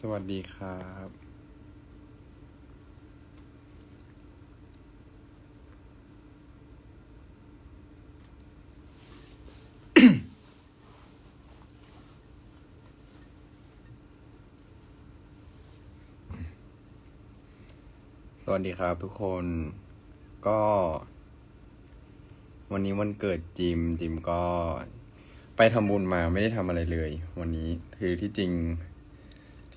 สวัสดีครับ สวัสดีครับทุกคนก็ วันนี้วันเกิดจิมจิมก็ไปทำบุญมาไม่ได้ทำอะไรเลย วันนี้คือที่จริง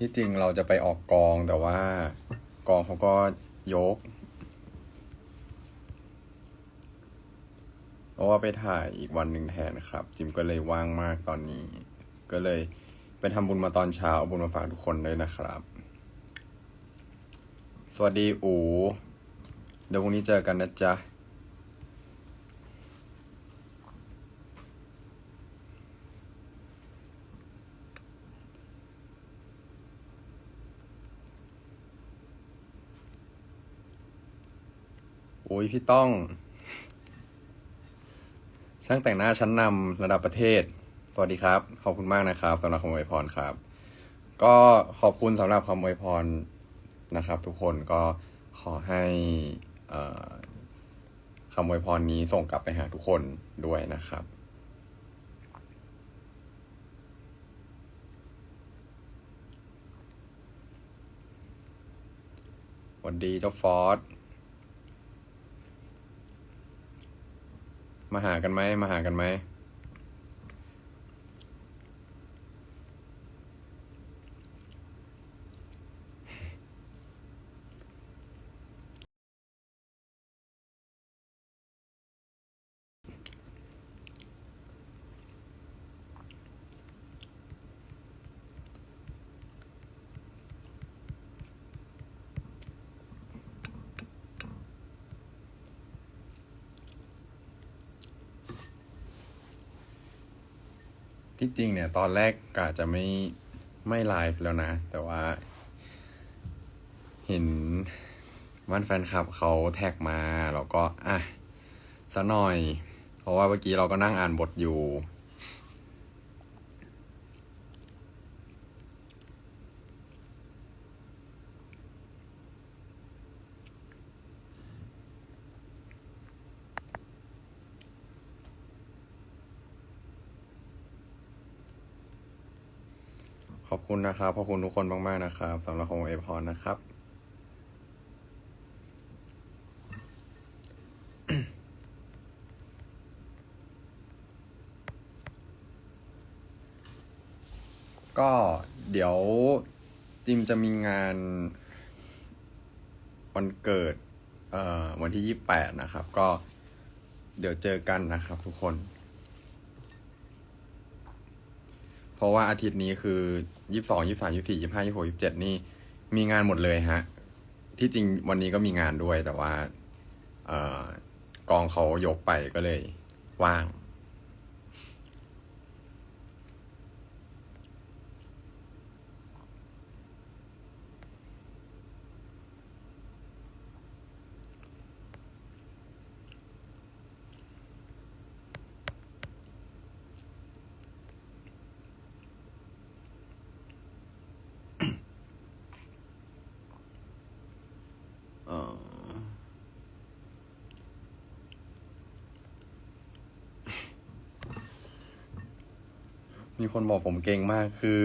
ที่จริงเราจะไปออกกองแต่ว่ากองเขาก็ยกเพราะว่าไปถ่ายอีกวันหนึ่งแทนครับ จิมก็เลยว่างมากตอนนี้ ก็เลยไปทำบุญมาตอนเช้าบุญมาฝากทุกคนด้วยนะครับ สวัสดีอู เดี๋ยวพรุ่งนี้เจอกันนะจ๊ะ โอ้ยพี่ต้อง ช่างแต่งหน้าชั้นนำระดับประเทศ สวัสดีครับ ขอบคุณมากนะครับสำหรับคำอวยพรครับ ก็ขอบคุณสำหรับคำอวยพรนะครับ ทุกคนก็ขอให้คำอวยพรนี้ส่งกลับไปหาทุกคนด้วยนะครับสวัสดีเจ้าฟอส มาหากันไหมมาหากันไหม ที่จริงเนี่ย ตอนแรกกะจะไม่ไม่ไลฟ์แล้วนะ แต่ว่า เห็นวันแฟนคลับเขาแท็กมา แล้วก็ อะซะหน่อย เพราะว่าเมื่อกี้เราก็นั่งอ่านบทอยู่ คุณนะครับขอบคุณทุกคนมากๆนะครับสำหรับของเอพรนะครับ ก็เดี๋ยวจิมจะมีงานวันเกิดวันที่ยี่แปดนะครับ ก็เดี๋ยวเจอกันนะครับทุกคน เพราะว่าอาทิตย์นี้คือยี่สิบสองยี่สามยี่สี่ยี่ห้ายี่หกยี่เจ็ดนี่มีงานหมดเลยฮะ ที่จริงวันนี้ก็มีงานด้วยแต่ว่า เออกองเขายกไปก็เลยว่าง มีคนบอกผมเก่งมากคือ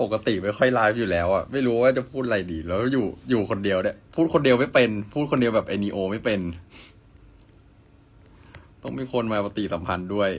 ปกติไม่ค่อยไลฟ์อยู่แล้วอะไม่รู้ว่าจะพูดอะไรดี แล้วอยู่อยู่คนเดียวเนี่ยพูดคนเดียวไม่เป็น พูดคนเดียวแบบไอนีโอไม่เป็น ต้องมีคนมาปฏิสัมพันธ์ด้วย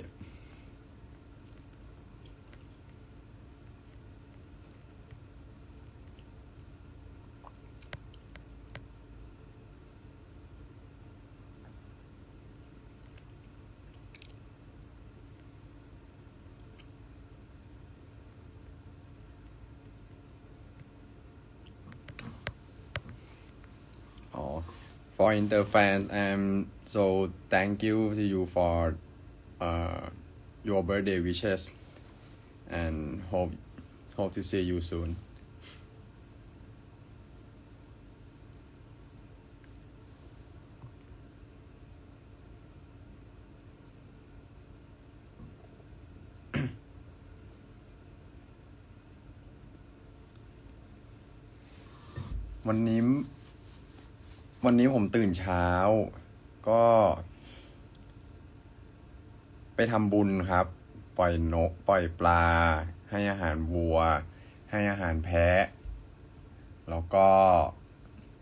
for Inter fans, um, so thank you to you for uh, your birthday wishes, and hope hope to see you soon. วันนี้ วันนี้ผมตื่นเช้า ก็ ไปทำบุญครับ ปล่อยนก ปล่อยปลา ให้อาหารวัว ให้อาหารแพะ แล้วก็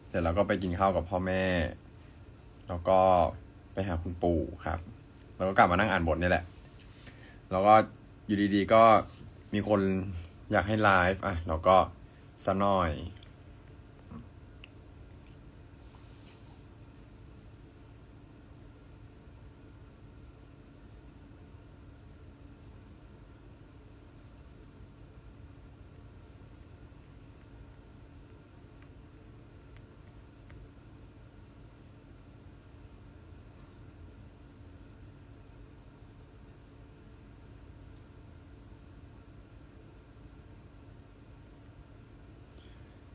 เสร็จแล้วก็ไปกินข้าวกับพ่อแม่ แล้วก็ไปหาคุณปู่ครับ แล้วก็กลับมานั่งอ่านบทนี่แหละ แล้วก็อยู่ดีๆก็มีคนอยากให้ไลฟ์อะเราก็สะหน่อย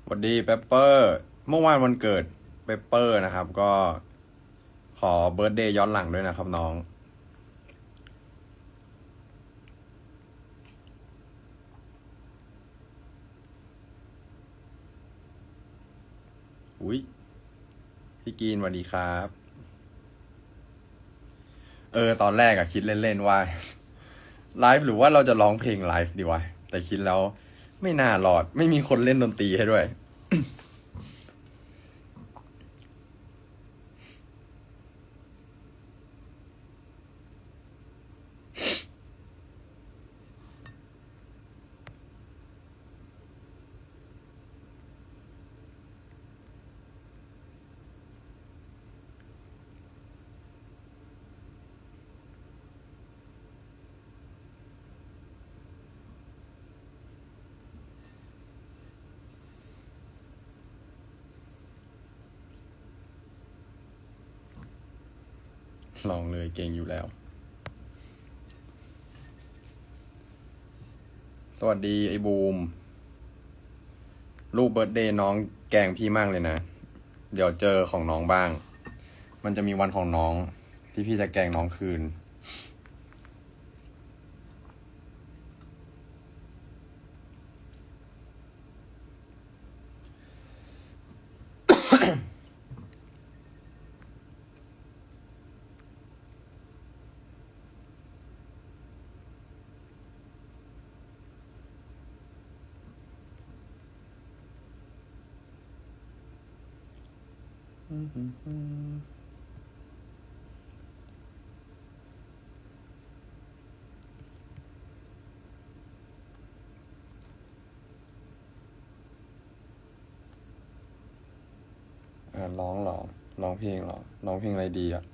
สวัสดีเปปเปอร์ เมื่อวานวันเกิดเปปเปอร์นะครับ ก็ขอเบิร์ดเดย์ย้อนหลังด้วยนะครับน้อง อุ๊ยพี่กีนสวัสดีครับ เออ ตอนแรกอะคิดเล่น ๆ ว่า ไลฟ์หรือว่าเราจะร้องเพลงไลฟ์ดีวะ แต่คิดแล้ว ไม่น่ารอด ไม่มีคนเล่นดนตรีให้ด้วย ลองเลยเก่งอยู่แล้ว สวัสดีไอ้บูม ลูกเบิร์ดเดย์น้องแกงพี่มากเลยนะ เดี๋ยวเจอของน้องบ้าง มันจะมีวันของน้องที่พี่จะแกงน้องคืน ร้องหรอร้องเพลงหรอร้องเพลงอะไรดีอะ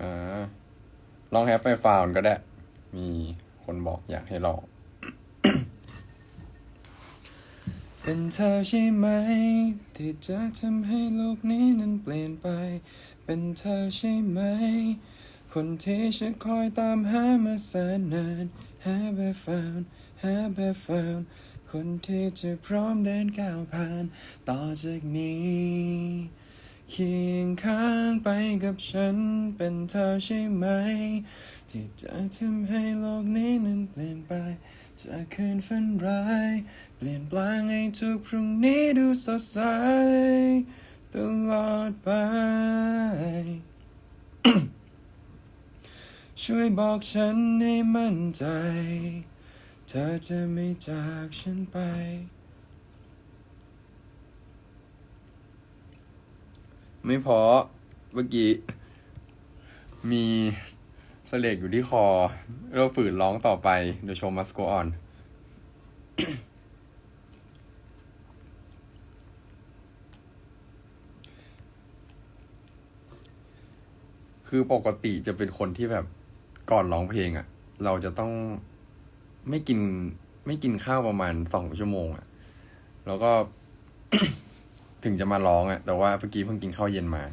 อ่า ลองแฮปไปฟาวก็ได้ มีคนบอกอยากให้ลอง เป็นเธอใช่ไหม ที่จะทำให้โลกนี้นั้นเปลี่ยนไป เป็นเธอใช่ไหม คนที่ฉันคอยตามหามาแสนนาน Have I found Have I found คนที่จะพร้อมเดินก้าวผ่าน ต่อจากนี้ เคียงข้างไปกับฉันเป็นเธอใช่ไหม ที่จะทำให้โลกนี้นั้นเปลี่ยนไป จากคืนฝันร้าย เปลี่ยนแปลงให้ทุกพรุ่งนี้ดูสดใสตลอดไป ช่วยบอกฉันให้มั่นใจ เธอจะไม่จากฉันไป ไม่พอเมื่อกี้ มีเสลกอยู่ที่คอ เราฝืนร้องต่อไป เดี๋ยวโชว์มัสโกออนคืคือปกติจะเป็นคนที่แบบก่อนร้องเพลงอะ่ะ เราจะต้องไม่กินไม่กินข้าวประมาณสองชั่วโมงอะ่ะ แล้วก็ ถึงจะมาร้องอะแต่ว่าเมื่อกี้เพิ่งกินข้าวเย็นมา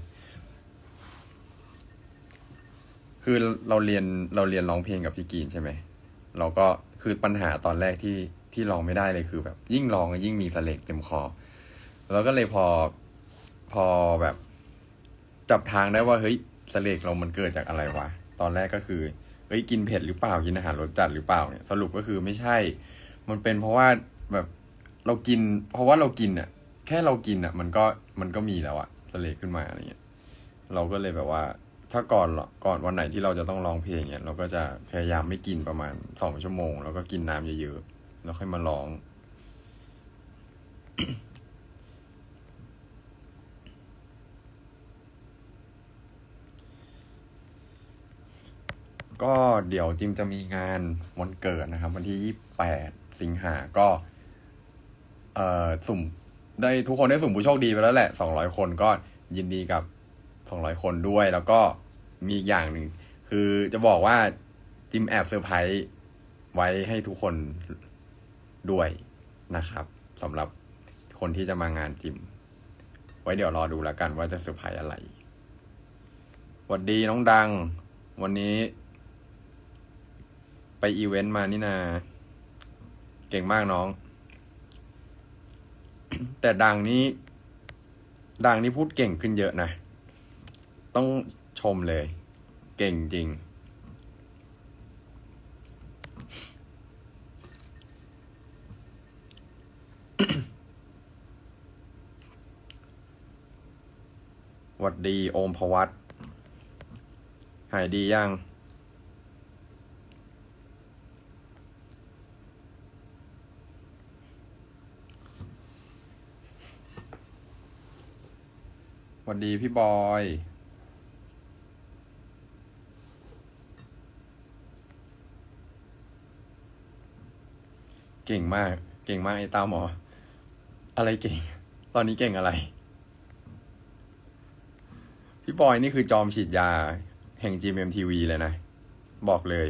คือเราเรียนเราเรียนร้องเพลงกับพี่กีนใช่ไหมเราก็คือปัญหาตอนแรกที่ที่ร้องไม่ได้เลยคือแบบ ยิ่งร้องยิ่งมีเสลกเต็มคอ แล้วก็เลยพอพอแบบ จับทางได้ว่าเฮ้ยเสลกเรามันเกิดจากอะไรวะตอนแรกก็คือเฮ้ยกินเผ็ดหรือเปล่ากินอาหารรสจัดหรือเปล่าเนี่ยสรุปก็คือไม่ใช่ มันเป็นเพราะว่าแบบเรากิน เพราะว่าเรากินอะ ค่เรากินอะ มันก็มันก็มีแล้วอะเสลกขึ้นมาอะไรเงี้ยเราก็เลยแบบว่า ถ้าก่อนก่อนวันไหนที่เราจะต้องร้องเพลงเนี่ยเราก็จะพยายามไม่กินประมาณสองชั่วโมง แล้วก็กินน้ำเยอะๆแล้วค่อยมาร้องก็เดี๋ยวจิมจะมีงานวันเกิดนะครับ วันที่ยี่แปดสิงหาก็ เอ่อสุ่ม ได้ทุกคนได้สุ่มผู้โชคดีไปแล้วแหละสองร้อยคนก็ยินดีกับสองร้อยคนด้วย แล้วก็มีอีกอย่างหนึ่งคือจะบอกว่าจิมแอบเซอร์ไพรส์ไว้ให้ทุกคนด้วยนะครับสำหรับคนที่จะมางานจิม ไว้เดี๋ยวรอดูแล้วกันว่าจะเซอร์ไพรส์อะไรสวัสดีน้องดัง วันนี้ ไปอีเวนต์มานี่นา เก่งมากน้อง แต่ดังนี้ ดังนี้พูดเก่งขึ้นเยอะนะ ต้องชมเลย เก่งจริงหวัดดีโอมพวัตหายดียัง วัดดีพี่บอย เก่งมาก เก่งมากไอ้ตาหมอ อะไรเก่ง ตอนนี้เก่งอะไร พี่บอยนี่คือจอมฉีดยา แห่ง GMMTV เลยนะ บอกเลย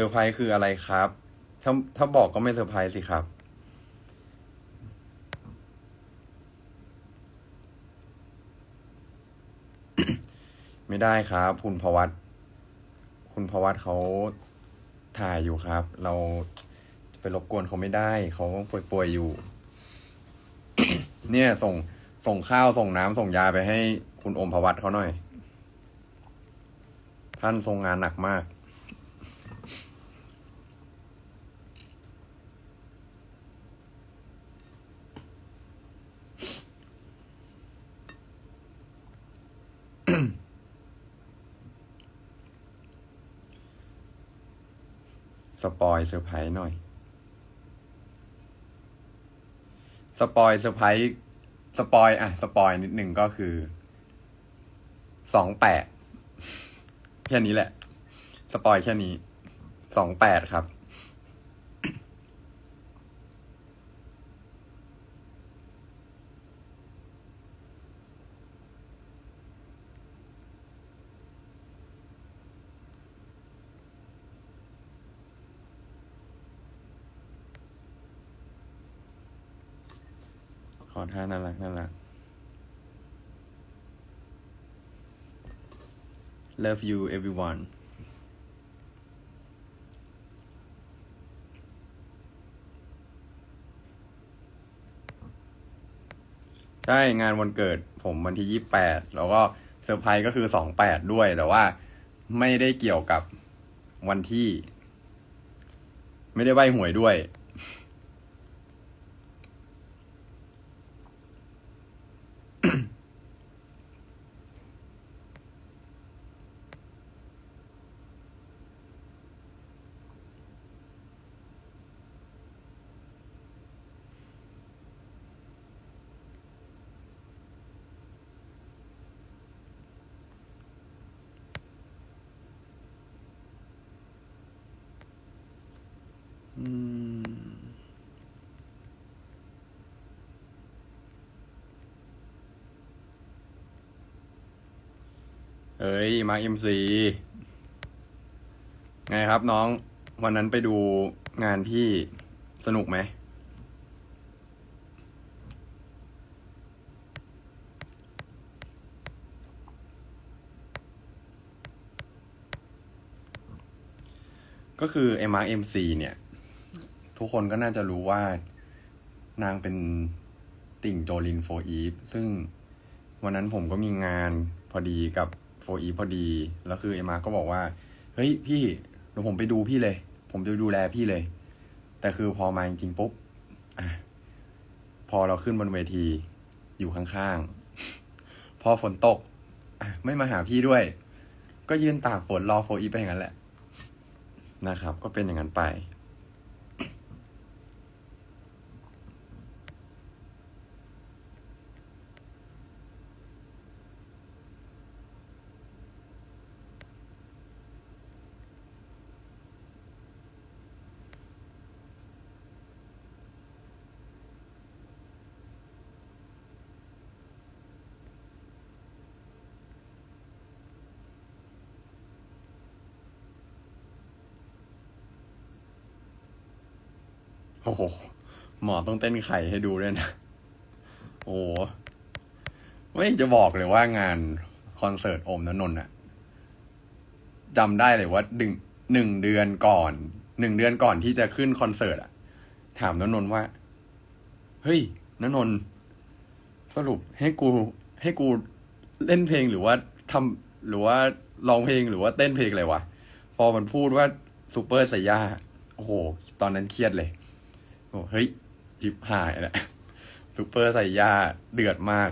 ซอร์ไพรส์คืออะไรครับ ถ้าถ้าบอกก็ไม่เซอร์ไพรส์สิครับ ไม่ได้ครับ คุณพวัตคุณพวัตเขาถ่ายอยู่ครับ เราไปรบกวนเขาไม่ได้ เขาป่วยๆอยู่ เนี่ย ส่ง ส่งข้าวส่งน้ำส่งยาไปให้คุณอมพวัตเขาหน่อย ท่านทรงงานหนักมาก สปอยเซอร์ไพรส์หน่อย สปอยเซอร์ไพรส์สปอยอะสปอยนิดหนึ่งก็คือสองแปดแค่นี้แหละ สปอยแค่นี้สองแปดครับ ขอท่าน่ารักน่ารัก Love you everyone ใช่งานวันเกิดผมวันที่ยี่แปดแล้วก็เซอร์ไพรส์ก็คือสองแปดด้วย แต่ว่าไม่ได้เกี่ยวกับวันที่ ไม่ได้ใบหวยด้วย เอ้ยมาเอ็มซีไงครับน้อง วันนั้นไปดูงานพี่สนุกไหม ก็คือไอ้มาร์เอ็มซีเนี่ย ทุกคนก็น่าจะรู้ว่านางเป็นติ่งโจลินโฟอีฟซึ่งวันนั้นผมก็มีงานพอดีกับ โฟอีพอดี แล้วคือไอ้มาร์ก็บอกว่า เฮ้ยพี่เดี๋ยวผมไปดูพี่เลย ผมจะดูแลพี่เลย แต่คือพอมาจริงๆปุ๊บอพอเราขึ้นบนเวทีอยู่ข้างๆ พอฝนตก ไม่มาหาพี่ด้วย ก็ยืนตากฝนรอโฟอีไปอย่างนั้นแหละนะครับ ก็เป็นอย่างนั้นไป โอ้โห หมอต้องเต้นไข่ให้ดูด้วยนะ โอ้โหไม่จะบอกเลยว่างานคอนเสิร์ตโอมนนนท์อะจำได้เลยว่าหนึ่งหนึ่งเดือนก่อนหนึ่งเดือนก่อนที่จะขึ้นคอนเสิร์ตอะถามนนนท์ว่า เฮ้ยนนนท์สรุปให้กู ให้กูเล่นเพลงหรือว่าทำหรือว่าร้องเพลงหรือว่าเต้นเพลงอะไรวะ พอมันพูดว่าซูเปอร์ไซย่าโอ้โห ตอนนั้นเครียดเลย เฮ้ยจิบหายแหละซูเปอร์ใส่ยาเดือดมาก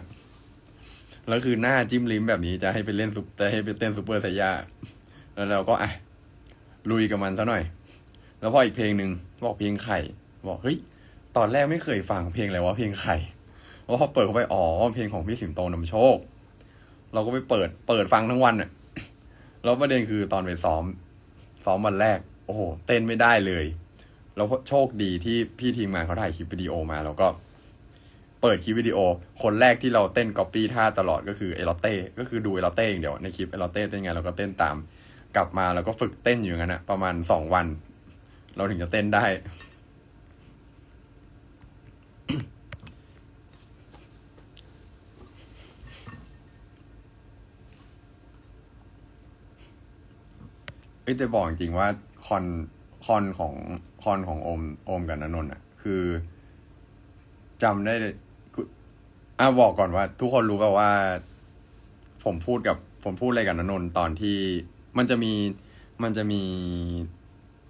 แล้วคือหน้าจิ้มลิ้มแบบนี้จะให้ไปเล่นซุปจะให้ไปเต้นซูเปอร์ใส่ยาแล้วเราก็อะลุยกับมันซะหน่อย แล้วพออีกเพลงหนึ่งบอกเพลงไข่ บอกเฮ้ยตอนแรกไม่เคยฟังเพลงอะไรวะเพลงไข่แล้วพอเปิดเข้าไปอ๋อเพลงของพี่สิงโตนำโชค เราก็ไปเปิดเปิดฟังทั้งวันอะแล้วประเด็นคือตอนไปซ้อม ซ้อมวันแรก โอ้โห เต้นไม่ได้เลย แล้วโชคดีที่พี่ทีมงานเขาถ่ายคลิปวิดีโอมาแล้วก็เปิดคลิปวิดีโอ คนแรกที่เราเต้นก๊อปปี้ท่าตลอดก็คือเอลเต้ก็คือดูเอลเต้อย่างเดียวในคลิปเอลเต้เต้นไงเราก็เต้นตามกลับมาแล้วก็ฝึกเต้นอยู่งั้นนะประมาณสองวัน เราถึงจะเต้นได้ เอ้ยแต่บอกจริงว่าคอนคอนของ คอนของโอมโอมกับนนนท์อะ คือจำได้เลยออะบอกก่อนว่า ทุกคนรู้ป่าว่า ผมพูดกับผมพูดอะไรกับนนนท์ตอนที่มันจะมีมันจะมี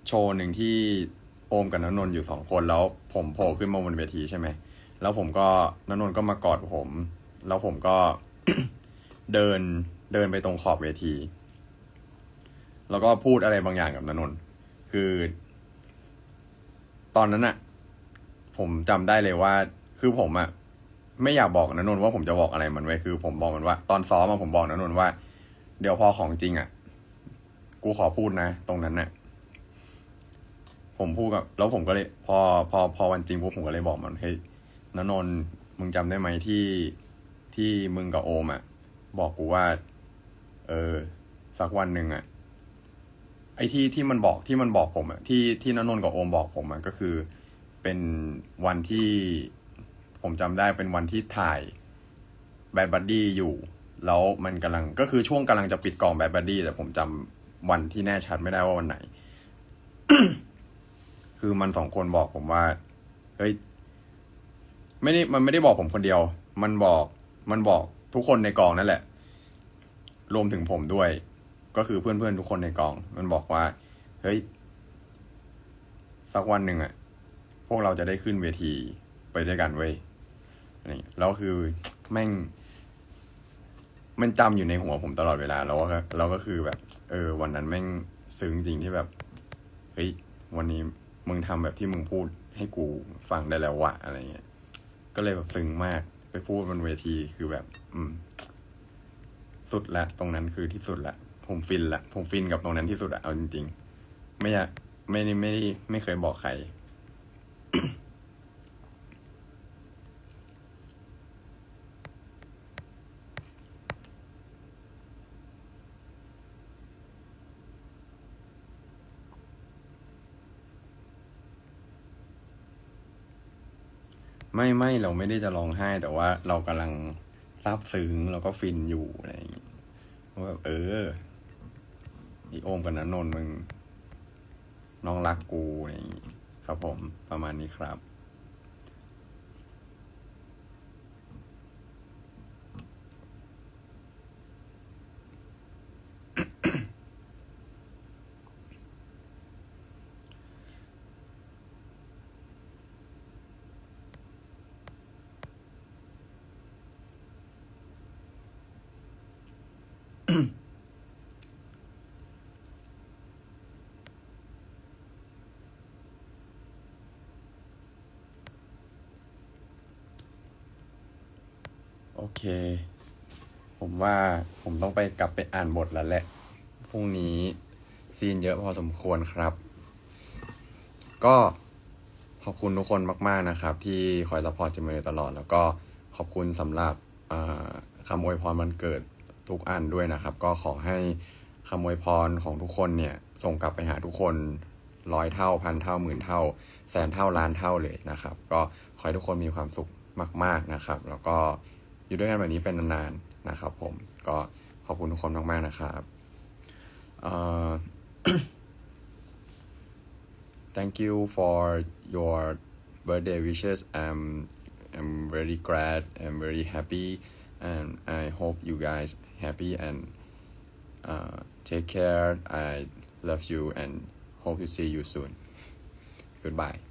โชว์หนึ่งที่โอมกับนนนท์อยู่สองคนแล้ว ผมโผล่ขึ้นมาบนเวทีใช่ไหมแล้วผมก็นนนท์ก็มากอดผม แล้วผมก็เดินเดินไปตรงขอบเวที แล้วก็พูดอะไรบางอย่างกับนนนท์คือ ตอนนั้นอะผมจำได้เลยว่า คือผมอะไม่อยากบอกนนนท์ว่าผมจะบอกอะไรมันไว้คือ ผมบอกมันว่า ตอนซ้อมอะผมบอกนนนท์ว่า เดี๋ยวพอของจริงอะกูขอพูดนะ ตรงนั้นน่ะ ผมพูดกับ แล้วผมก็เลย พอพอพอวันจริงปุ๊บผมก็เลยบอกมันเฮ้ยนนนท์มึงจำได้ไหมที่ที่มึงกับโอมอะบอกกูว่า เออ สักวันหนึ่งอะ ไอ้ที่ที่มันบอกที่มันบอกผมอะที่ที่นนนท์กับโอมบอกผมอะก็คือ เป็นวันที่ผมจำได้เป็นวันที่ถ่ายแบดบัดดี้อยู่ แล้วมันกำลังก็คือช่วงกำลังจะปิดกล่องแบดบัดดี้แต่ผมจำวันที่แน่ชัดไม่ได้ว่าวันไหน คือมันสองคนบอกผมว่าเฮ้ยไม่ได้มันไม่ได้บอกผมคนเดียว มันบอก มันบอกทุกคนในกองนั่นแหละ รวมถึงผมด้วย ก็คือเพื่อนๆทุกคนในกอง มันบอกว่า เฮ้ย สักวันหนึ่งอะพวกเราจะได้ขึ้นเวทีไปด้วยกันเว้ยนี่แล้วคือแม่ง มันจำอยู่ในหัวผมตลอดเวลา แล้วก็เราก็คือแบบ เออ วันนั้นแม่งซึ้งจริงที่แบบ เฮ้ย วันนี้มึงทำแบบที่มึงพูดให้กูฟังได้แล้ววะอะไรเงี้ย ก็เลยแบบซึ้งมาก ไปพูดบนเวทีคือแบบ อืม สุดละ ตรงนั้นคือที่สุดละ ผมฟินละผมฟินกับตรงนั้นที่สุดอะเอาจริง ๆ ไม่อยากไม่ได้ไม่ได้ไม่เคยบอกใคร ไม่ไม่เราไม่ได้จะร้องไห้ แต่ว่าเรากำลังซาบซึ้งเราก็ฟินอยู่อะไรอย่างเงี้ยว่าแบบเออ อีโอมกับนันนนมึง น้องรักกูอะไรอย่างงี้ครับผมประมาณนี้ครับโเค ผมว่าผมต้องไปกลับไปอ่านบทแล้วแหละ พรุ่งนี้ซีนเยอะพอสมควรครับ ก็ขอบคุณทุกคนมาก ๆ นะครับ ที่คอยสปอร์ตจมมาโดยตลอด แล้วก็ขอบคุณสำหรับคำอวยพรวันเกิดทุกอันด้วยนะครับ ก็ขอให้คำอวยพรของทุกคนเนี่ย ส่งกลับไปหาทุกคนร้อยเท่าพันเท่าหมื่นเท่า แสนเท่าล้านเท่าเลยนะครับ ก็ขอให้ทุกคนมีความสุขมาก ๆนะครับ แล้วก็ อยู่ด้วยกันแบบนี้เป็นนานๆนะครับ ผมก็ขอบคุณทุกคนมากๆนะครับเอ่อ thank you for your birthday wishes. I'm I'm very glad. I'm very happy, and I hope you guys happy and uh, take care. I love you and hope to see you soon. Goodbye.